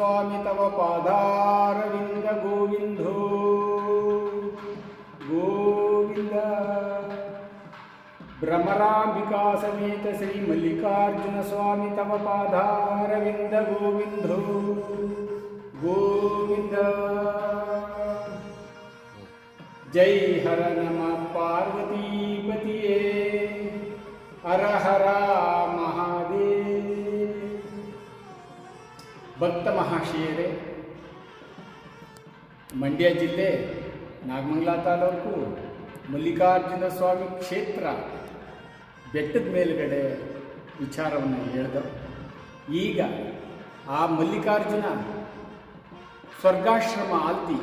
स्वामी तव पादारविन्द गोविन्धो गोविन्द भ्रमराम्बिकासमेत श्रीमल्लिकार्जुनस्वामि तव पादारविन्द गोविन्धो गोविन्द जय हर नमः पार्वतीपतिये। हर हरा ಭಕ್ತ ಮಹಾಶಯರೇ, ಮಂಡ್ಯ ಜಿಲ್ಲೆ ನಾಗಮಂಗಲ ತಾಲೂಕು ಮಲ್ಲಿಕಾರ್ಜುನ ಸ್ವಾಮಿ ಕ್ಷೇತ್ರ ಬೆಟ್ಟದ ಮೇಲುಗಡೆ ವಿಚಾರವನ್ನು ಹೇಳಿದ. ಈಗ ಆ ಮಲ್ಲಿಕಾರ್ಜುನ ಸ್ವರ್ಗಾಶ್ರಮ ಆಲ್ತಿ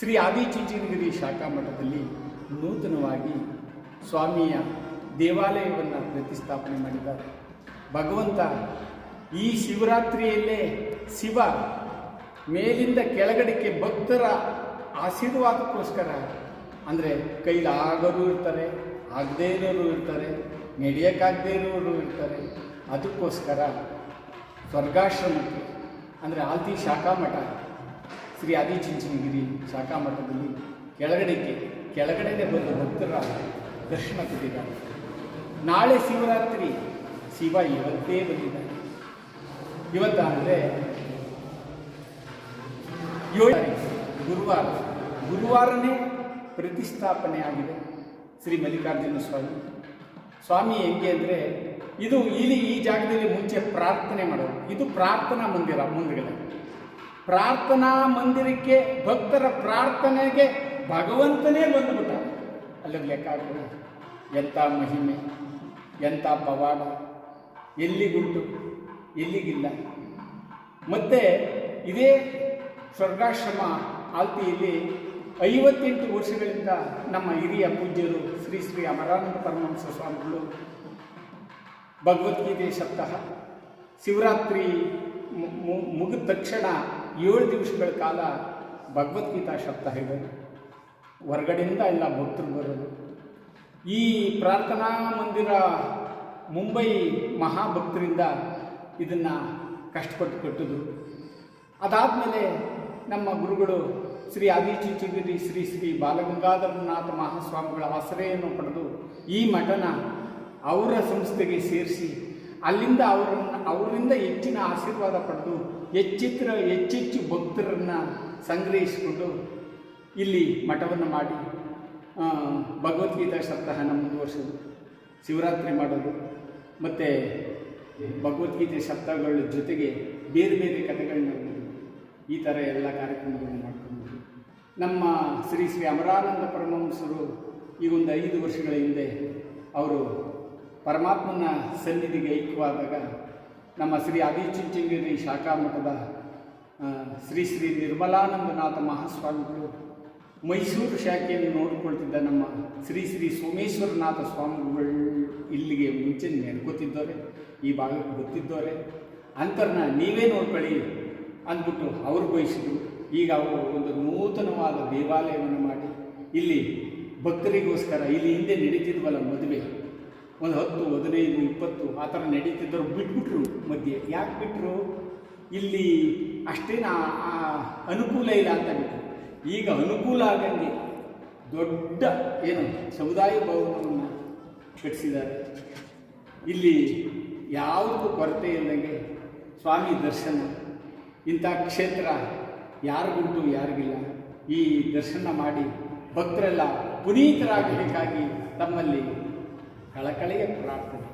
ಶ್ರೀ ಆದಿಚುಂಚನಗಿರಿ ಶಾಖಾ ಮಠದಲ್ಲಿ ನೂತನವಾಗಿ ಸ್ವಾಮಿಯ ದೇವಾಲಯವನ್ನು ಪ್ರತಿಷ್ಠಾಪನೆ ಮಾಡಿದ್ದಾರೆ. ಭಗವಂತ ಈ ಶಿವರಾತ್ರಿಯಲ್ಲೇ ಶಿವ ಮೇಲಿಂದ ಕೆಳಗಡೆಗೆ ಭಕ್ತರ ಆಶೀರ್ವಾದಕ್ಕೋಸ್ಕರ, ಅಂದರೆ ಕೈಲಾಗೋರು ಇರ್ತಾರೆ, ಆಗದೇ ಇರೋರು ಇರ್ತಾರೆ, ನಡೆಯೋಕ್ಕಾಗದೇ ಇರೋರು ಇರ್ತಾರೆ, ಅದಕ್ಕೋಸ್ಕರ ಸ್ವರ್ಗಾಶ್ರಮಕ್ಕೆ, ಅಂದರೆ ಆಲ್ತಿ ಶಾಖಾಮಠ ಶ್ರೀ ಆದಿಚುಂಚನಗಿರಿ ಶಾಖಾ ಮಠದಲ್ಲಿ ಕೆಳಗಡೆಗೆ ಕೆಳಗಡೆಯೇ ಬಂದು ಭಕ್ತರ ದರ್ಶನ ಕೊಟ್ಟಿದ್ದಾರೆ. ನಾಳೆ ಶಿವರಾತ್ರಿ, ಶಿವ ಇವತ್ತೇ ಬಂದಿದ್ದಾನೆ ಇವತ್ತ ಅಂದರೆ ಏಳು ಗುರುವಾರ. ಗುರುವಾರನೇ ಪ್ರತಿಷ್ಠಾಪನೆ ಆಗಿದೆ ಶ್ರೀ ಮಲ್ಲಿಕಾರ್ಜುನ ಸ್ವಾಮಿ. ಸ್ವಾಮಿ ಹೆಂಗೆ ಅಂದರೆ ಇದು ಇಲ್ಲಿ ಈ ಜಾಗದಲ್ಲಿ ಮುಂಚೆ ಪ್ರಾರ್ಥನೆ ಮಾಡೋದು. ಇದು ಪ್ರಾರ್ಥನಾ ಮಂದಿರ ಮುಂದುಗಡೆ. ಪ್ರಾರ್ಥನಾ ಮಂದಿರಕ್ಕೆ ಭಕ್ತರ ಪ್ರಾರ್ಥನೆಗೆ ಭಗವಂತನೇ ಬಂದುಬಿಟ್ಟ. ಅಲ್ಲಿಗೆ ಲೆಕ್ಕ ಹಾಕೋಣ. ಎಂಥ ಮಹಿಮೆ, ಎಂಥ ಪವಾಡ. ಎಲ್ಲಿಗುಂಟು? ಎಲ್ಲಿಗಿಲ್ಲ. ಮತ್ತು ಇದೇ ಸ್ವರ್ಗಾಶ್ರಮ ಆಲ್ತಿಯಲ್ಲಿ ಐವತ್ತೆಂಟು ವರ್ಷಗಳಿಂದ ನಮ್ಮ ಹಿರಿಯ ಪೂಜ್ಯರು ಶ್ರೀ ಶ್ರೀ ಅಮರಾನಂದ ಪರಮಹಂಸ ಸ್ವಾಮಿಗಳು, ಭಗವದ್ಗೀತೆ ಸಪ್ತಾಹ, ಶಿವರಾತ್ರಿ ಮುಗಿದ ತಕ್ಷಣ ಏಳು ದಿವಸಗಳ ಕಾಲ ಭಗವದ್ಗೀತಾ ಸಪ್ತಾಹ ಇದೆ. ಹೊರಗಡೆಯಿಂದ ಎಲ್ಲ ಭಕ್ತರು ಬರೋದು. ಈ ಪ್ರಾರ್ಥನಾ ಮಂದಿರ ಮುಂಬೈ ಮಹಾಭಕ್ತರಿಂದ ಇದನ್ನು ಕಷ್ಟಪಟ್ಟು ಕಟ್ಟಿದ್ರು ಅದಾದಮೇಲೆ ನಮ್ಮ ಗುರುಗಳು ಶ್ರೀ ಆದಿಚುಂಚಗಿರಿ ಶ್ರೀ ಶ್ರೀ ಬಾಲಗಂಗಾಧರನಾಥ ಮಹಾಸ್ವಾಮಿಗಳ ಆಶ್ರಯವನ್ನು ಪಡೆದು ಈ ಮಠನ ಅವರ ಸಂಸ್ಥೆಗೆ ಸೇರಿಸಿ ಅಲ್ಲಿಂದ ಅವರನ್ನು, ಅವರಿಂದ ಹೆಚ್ಚಿನ ಆಶೀರ್ವಾದ ಪಡೆದು ಹೆಚ್ಚಿತ್ರ, ಹೆಚ್ಚೆಚ್ಚು ಭಕ್ತರನ್ನು ಸಂಗ್ರಹಿಸಿಕೊಂಡು ಇಲ್ಲಿ ಮಠವನ್ನು ಮಾಡಿ ಭಗವದ್ಗೀತಾ ಸಪ್ತಾಹನ ಮುಂದುವರ್ಸೋದು ಶಿವರಾತ್ರಿ ಮಾಡೋದು. ಮತ್ತು ಭಗವದ್ಗೀತೆ ಶಬ್ದಗಳ ಜೊತೆಗೆ ಬೇರೆ ಬೇರೆ ಕಥೆಗಳನ್ನ ಓದೋದು. ಈ ಥರ ಎಲ್ಲ ಕಾರ್ಯಕ್ರಮಗಳನ್ನು ಮಾಡ್ಕೊಂಡು ನಮ್ಮ ಶ್ರೀ ಶ್ರೀ ಅಮರಾನಂದ ಪರಮಹಂಸರು ಈ ಒಂದು ಐದು ವರ್ಷಗಳ ಹಿಂದೆ ಅವರು ಪರಮಾತ್ಮನ ಸನ್ನಿಧಿಗೆ ಐಕ್ಯವಾದಾಗ ನಮ್ಮ ಶ್ರೀ ಆದಿಚುಂಚನಗಿರಿ ಶಾಖಾ ಮಠದ ಶ್ರೀ ಶ್ರೀ ನಿರ್ಮಲಾನಂದನಾಥ ಮಹಾಸ್ವಾಮಿಗಳು ಮೈಸೂರು ಶಾಖೆಯನ್ನು ನೋಡಿಕೊಳ್ತಿದ್ದ ನಮ್ಮ ಶ್ರೀ ಶ್ರೀ ಸೋಮೇಶ್ವರನಾಥ ಸ್ವಾಮಿಗಳು ಇಲ್ಲಿಗೆ ಮುಂಚೆ ನೆಡ್ಕೋತಿದ್ದವ್ರೆ ಈ ಭಾಗಕ್ಕೆ ಗೊತ್ತಿದ್ದವರೇ. ಅಂಥವ್ರನ್ನ ನೀವೇ ನೋಡ್ಕೊಳ್ಳಿ ಅಂದ್ಬಿಟ್ಟು ಅವ್ರು ಬಯಸಿದ್ರು. ಈಗ ಅವರು ಒಂದು ನೂತನವಾದ ದೇವಾಲಯವನ್ನು ಮಾಡಿ, ಇಲ್ಲಿ ಭಕ್ತರಿಗೋಸ್ಕರ ಇಲ್ಲಿ ಹಿಂದೆ ನಡೀತಿದ್ವಲ್ಲ ಮದುವೆ. ಒಂದು ಹತ್ತು, ಹದಿನೈದು, ಇಪ್ಪತ್ತು, ಆ ಥರ ನಡೀತಿದ್ದವ್ರು ಬಿಟ್ಬಿಟ್ರು ಮಧ್ಯೆ. ಯಾಕೆ ಬಿಟ್ಟರು ಇಲ್ಲಿ ಅಷ್ಟೇನು ಅನುಕೂಲ ಇಲ್ಲ ಅಂತ ಬಿಟ್ಟರು ಈಗ ಅನುಕೂಲ ಆಗಂಗೆ ದೊಡ್ಡ ಏನು, ಸಮುದಾಯ ಭವನವನ್ನು ಕಟ್ಟಿಸಿದ್ದಾರೆ. ಇಲ್ಲಿ ಯಾವುದಕ್ಕೂ ಕೊರತೆ ಇಲ್ಲದಂಗೆ ಸ್ವಾಮಿ ದರ್ಶನ. ಇಂಥ ಕ್ಷೇತ್ರ ಯಾರಿಗುಂಟು, ಯಾರಿಗಿಲ್ಲ. ಈ ದರ್ಶನ ಮಾಡಿ ಭಕ್ತರೆಲ್ಲ ಪುನೀತರಾಗಬೇಕಾಗಿ ತಮ್ಮಲ್ಲಿ ಕಳಕಳಿಯ ಪ್ರಾರ್ಥನೆ.